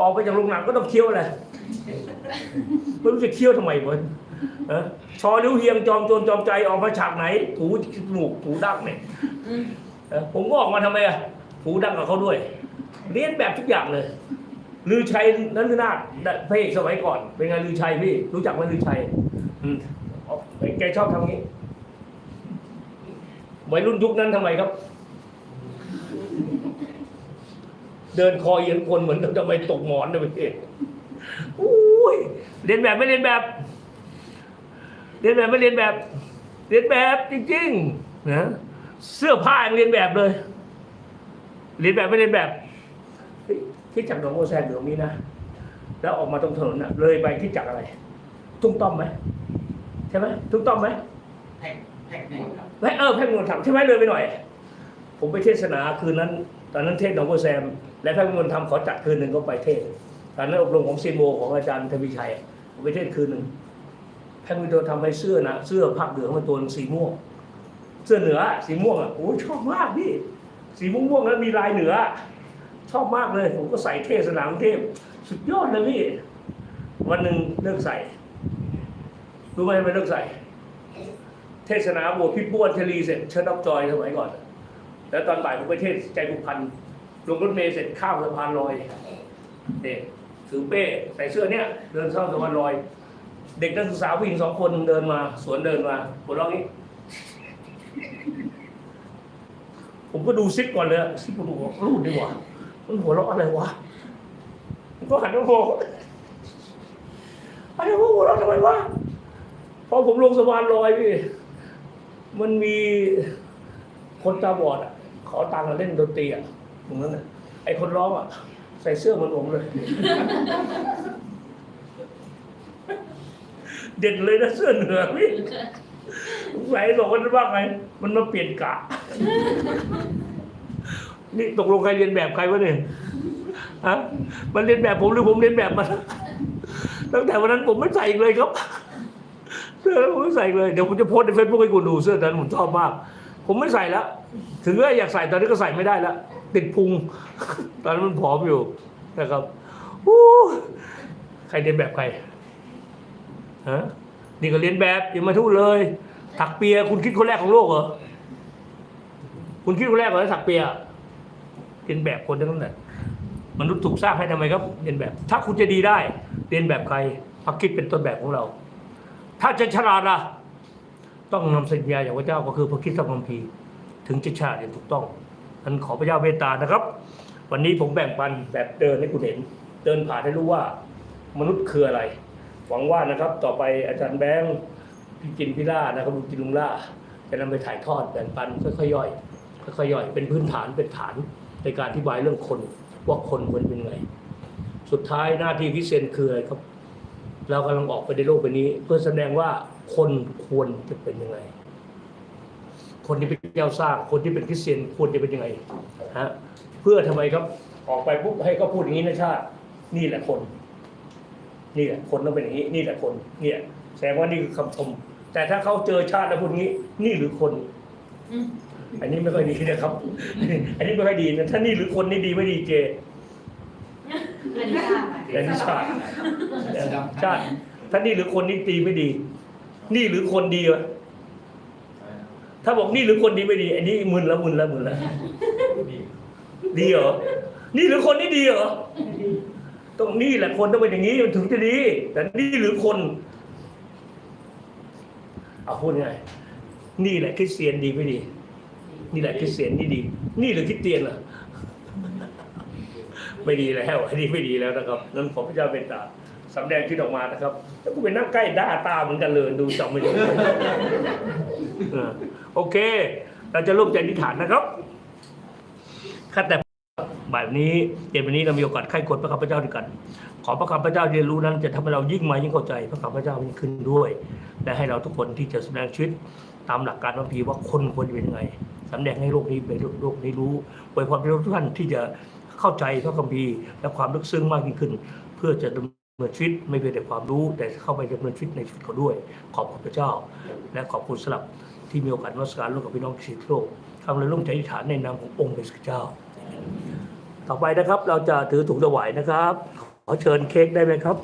ออกไปจากโรงหนังก็ต้องเคี้ยวอะไรไม่รู้จะเคี้ยวทำไมวะเออชอลิ้วเฮียงจอมโจรจอมใจออกมาฉากไหน ถูจมูกถูดั้งเนี่ยผมก็ออกมาทำไมอะถูดั้งกับเขาด้วย เรียนแบบทุกอย่างเลยลือชัยนันทนาถพระเอกสมัยก่อน เป็นไงลือชัยพี่รู้จักไหมลือชัยอืมอ๋อแกชอบทำงี้วัยรุ่นยุคนั้นทำไมครับ เดินคอเอียงคนเหมือนจะไปตกหมอนนะพี่อุ้ยเรียนแบบไม่เรียนแบบ เรียนแบบไม่เรียนแบบ เรียนแบบจริงๆนะเสื้อผ้ายังเรียนแบบเลย เรียนแบบไม่เรียนแบบเฮ้ยคิดจากหนองโมแซนอยู่ตรงนี้นะแล้วออกมาตรงถนนน่ะเลยไปคิดจากอะไรตุ้มต้อมไหมใช่ไหมตุ้มต้อมไหมแพ็กแพ็กไหนครับแม่เออแพทย์มวลธรรมใช่ไหมเลยไปหน่อย ผมไปเทศนาคืนนั้น ตอนนั้นเทศหนองบัวแซม และแพทย์มวลธรรมขอจัดคืนหนึ่งก็ไปเทศ ตอนนั้นอบรมของซีโมของอาจารย์ทวีชัยผมไปเทศคืนหนึ่งแพทย์มวลธรรมทำให้เสื้อนะเสื้อผ้าเหลืองมันตัวหนึ่งสีม่วง เสื้อเหนือสีม่วงอะโอ้ยชอบมากพี่สีม่วงม่วงแล้วมีลายเหนือ ชอบมากเลย ผมก็ใส่เทศนากรุงเทพสุดยอดเลยพี่วันหนึ่งเลิกใส่รู้ไหมไม่เลิกใส่ เทศนาบวชพี่ป้วนเชลีเสร็จเชิญรับจอยสมัยก่อน แล้วตอนบ่ายผมไปเทศใจบุพันลงรถเมล์เสร็จข้ามสะพานลอยเด็กถือเป้ใส่เสื้อเนี้ยเดินข้ามสะพานลอย เด็กนักศึกษาผู้หญิงสองคนเดินมา สวนเดินมาหัวเราะงี้ผมก็ดูซิปก่อนเลยซิปผมดูว่ารูดดีกว่ามันหัวเราะอะไรวะผมก็หันมามองอะไรวะหัวเราะทำไมวะพอผมลงสะพานลอยพี่มันมีคนตาบอดอะ ขอตังค์มาเล่นดนตรีอะตรงนั้นอะไอคนร้องอะ ใส่เสื้อเหมันผมเลย เด่นเลยนะเสื้อเหนือพี่สงสัยบอกว่าว่าไงมันมาเปลี่ยนกะ นี่ตกลงใครเรียนแบบใครวะเนี่ยฮะมันเรียนแบบผมหรือผมเรียนแบบมันตั้งแต่วันนั้นผมไม่ใส่อีกเลยครับ เสื้อผมไม่ใส่เลย เดี๋ยวผมจะโพสในเฟซบุ๊กให้คุณดูเสื้อนั้นผมชอบมาก ผมไม่ใส่แล้ว ถึงว่าอยากใส่ตอนนี้ก็ใส่ไม่ได้แล้ว ติดพุง ตอนนั้นมันผอมอยู่นะครับอู้ใครเรียนแบบใครฮะนี่ก็เรียนแบบอย่ามาทูดเลย ถักเปียคุณคิดคนแรกของโลกเหรอคุณคิดคนแรกเหรอถักเปียเรียนแบบคนทั้งนั้นแหละมนุษย์ถูกสร้างให้ทำไมครับเรียนแบบ ถ้าคุณจะดีได้เรียนแบบใครพระคิดเป็นต้นแบบของเรา ถ้าจะฉลาดล่ะ ต้องนำสัญญาอย่างพระเจ้าก็คือพระคริสต์คัมภีถึงจะฉลาดอย่างถูกต้องนั้นขอพระเจ้าเมตตานะครับ วันนี้ผมแบ่งปันแบบเดินให้คุณเห็น เดินผ่านให้รู้ว่ามนุษย์คืออะไร หวังว่านะครับต่อไปอาจารย์แบงค์พี่จินพี่ล่านะครับลุงจินลุงล่าจะนำไปถ่ายทอดแบ่งปันค่อยๆย่อยค่อยๆย่อยเป็นพื้นฐานเป็นฐานในการอธิบายเรื่องคนว่าคนควรเป็นไง สุดท้ายหน้าที่พิเศษคืออะไรครับ เรากำลังออกไปในโลกใบนี้ เพื่อแสดงว่าคนควรจะเป็นยังไง คนที่เป็นเจ้าสร้าง คนที่เป็นคริสเตียนควรจะเป็นยังไงฮะเพื่อทำไมครับออกไปปุ๊บให้เขาพูดอย่างนี้นะชาติ นี่แหละคน นี่แหละคนต้องเป็นอย่างนี้ นี่แหละคน เนี่ย แสดงว่านี่คือคำชม แต่ถ้าเขาเจอชาติแล้วพูดงี้ นี่หรือคนอันนี้ไม่ค่อยดีนะครับ อันนี้ไม่ค่อยดีนะถ้านี่หรือคนนี่ดีไม่ดีเจอันนี้ค่ะ อันนี้ชาติชาติถ้านี่หรือคนนี่ดีไม่ดี นี่หรือคนดีวะถ้าบอกนี่หรือคนดีไม่ดีอันนี้มึนแล้วมึนแล้วมึนแล้วดีเหรอนี่หรือคนนี่ดีเหรอต้องนี่แหละคนต้องเป็นอย่างนี้มันถึงจะดี แต่นี่หรือคนเอาพูดง่ายนี่แหละคริสเตียนดีไม่ดี นี่แหละคริสเตียนนี่ดี นี่หรือคริสเตียนล่ะ ไม่ดีแล้วอันนี้ไม่ดีแล้วนะครับนั้นขอพระเจ้าเป็นตาสำแดงที่ออกมานะครับแล้วก็เป็นนั่งใกล้ด้าตาเหมือนกันเลยดูจำไม่ได้เอโอเค เราจะร่วมใจอธิฐานนะครับข้าแต่บ่ายวันนี้เย็นวันนี้เรามีโอกาสไข้ควรพระคัมพระเจ้าด้วยกัน ขอพระคัมพระเจ้าเรียนรู้นั้น จะทำให้เรายิ่งมายิ่งเข้าใจพระคัมพระเจ้ายิ่งขึ้นด้วยและให้เราทุกคนที่จะแสดงชีวิตตามหลักการพระคัมภีว่าคนควรเป็นยังไงสำแดงให้โลกนี้เป็นโลกนี้รู้โดความเป็นทุกท่านที่จะ เข้าใจพระคัมภีร์และความลึกซึ้งมากยิ่งขึ้น เพื่อจะดำเนินชีวิตไม่เพียงแต่ความรู้ แต่เข้าไปดำเนินชีวิตในชีวิตเขาด้วย ขอบคุณพระเจ้า และขอบคุณสำหรับที่มีโอกาสนมัสการร่วมกับพี่น้องศิษย์โลกคำเลยร่มใจอธิษฐานในนามขององค์พระเจ้า ต่อไปนะครับเราจะถือถุงถวายนะครับขอเชิญเค้กได้ไหมครับ